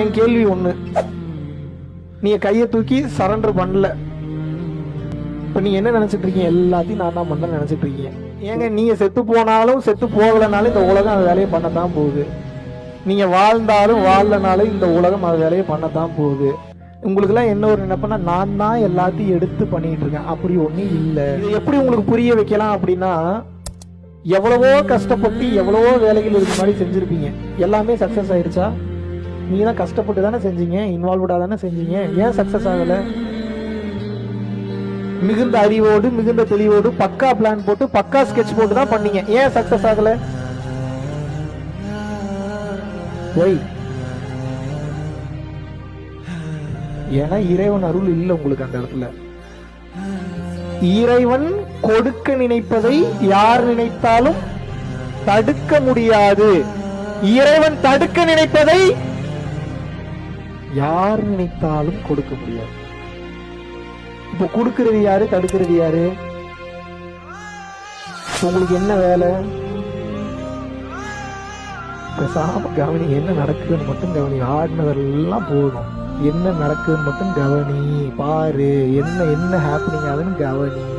என் கேள்வி ஒண்ணு. நீங்கள் கையை தூக்கி சரண்டர் பண்ணல. இப்போ நீங்கள் என்ன நினைச்சிட்டு இருக்கீங்க? எல்லாத்தையும் நான் தான் பண்ண நினைச்சிட்டு இருக்கீங்க. ஏங்க நீங்க செத்து போனாலும் செத்து போகலைனாலும் இந்த உலகம் அந்த வேலையை பண்ணத்தான் போகுது. நீங்க வாழ்ந்தாலும் வாழலனாலும் இந்த உலகம் அது வேலையை பண்ணத்தான் போகுது. உங்களுக்குலாம் என்ன ஒரு நினைப்புனா நான் தான் எல்லாத்தையும் எடுத்து பண்ணிட்டு இருக்கேன். அப்படி ஒன்றும் இல்லை. இது எப்படி உங்களுக்கு புரிய வைக்கலாம் அப்படின்னா எவ்வளவோ கஷ்டப்பட்டு எவ்வளவோ வேலைகள் இதுக்கு முன்னாடி செஞ்சிருப்பீங்க. எல்லாமே சக்ஸஸ் ஆயிடுச்சா? நீங்க தான் கஷ்டப்பட்டு தானே செஞ்சீங்க? இன்வால்வ்டாக தானே செஞ்சீங்க? ஏன் சக்ஸஸ் ஆகலை? மிகுந்த அறிவோடு மிகுந்த தெளிவோடு பக்கா பிளான் போட்டு பக்கா ஸ்கெட்ச் போட்டு தான் பண்ணீங்க. ஏன் சக்சஸ் ஆகல? ஒய் ஏன்னா இறைவன் அருள் இல்லை உங்களுக்கு அந்த இடத்துல. இறைவன் கொடுக்க நினைப்பதை யார் நினைத்தாலும் தடுக்க முடியாது. இறைவன் தடுக்க நினைப்பதை யார் நினைத்தாலும் கொடுக்க முடியாது. இப்போ கொடுக்கறது யாரு? தடுக்கிறது யாரு? உங்களுக்கு என்ன வேலை? பேசாம கவனி என்ன நடக்குதுன்னு மட்டும் கவனி. ஆடினதெல்லாம் போதும். என்ன நடக்குதுன்னு மட்டும் கவனி. பாரு என்ன என்ன ஹாப்பனிங் ஆகுதுன்னு கவனி.